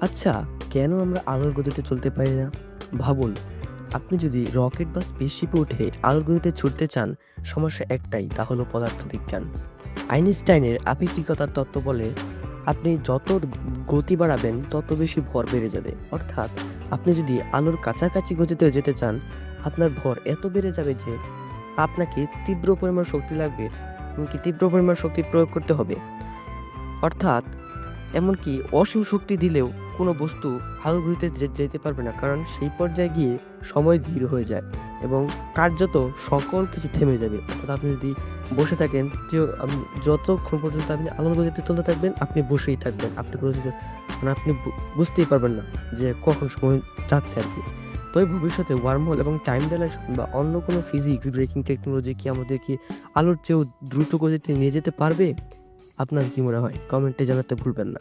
আচ্ছা কেন আমরা আলোর গতিতে চলতে পারি না? ভাবুন, আপনি যদি রকেট বা স্পেসশিপে উঠে আলোর গতিতে ছুটতে চান, সমস্যা একটাই, তা হলো পদার্থবিজ্ঞান। আইনস্টাইনের আপেক্ষিকতার তত্ত্ব বলে, আপনি যত গতি বাড়াবেন, তত বেশি ভর বেড়ে যাবে। অর্থাৎ, আপনি যদি আলোর কাছাকাছি গতিতে যেতে চান, আপনার ভর এত বেড়ে যাবে যে, আপনাকে তীব্র পরিমাণ শক্তি লাগবে, এমনকি তীব্র পরিমাণ শক্তি প্রয়োগ করতে হবে। অর্থাৎ এমনকি অসীম শক্তি দিলেও কোনো বস্তু আলো গতিতে যেতে পারবে না, কারণ সেই পর্যায়ে গিয়ে সময় ধীর হয়ে যায় এবং কার্যত সকল কিছু থেমে যাবে। অর্থাৎ আপনি যদি বসে থাকেন, যে যতক্ষণ পর্যন্ত আপনি আলোর গতিতে চলতে থাকবেন, আপনি বসেই থাকবেন। আপনি কোনো কিছু মানে আপনি বুঝতেই পারবেন না যে কখন সময় যাচ্ছে আর কি। তবে ভবিষ্যতে ওয়ার্মহোল এবং টাইম ডাইলেশন বা অন্য কোনো ফিজিক্স ব্রেকিং টেকনোলজি কি আমাদেরকে আলোর চেয়েও দ্রুত গতিতে নিয়ে যেতে পারবে? আপনার কি মনে হয়? কমেন্টে জানাতে ভুলবেন না।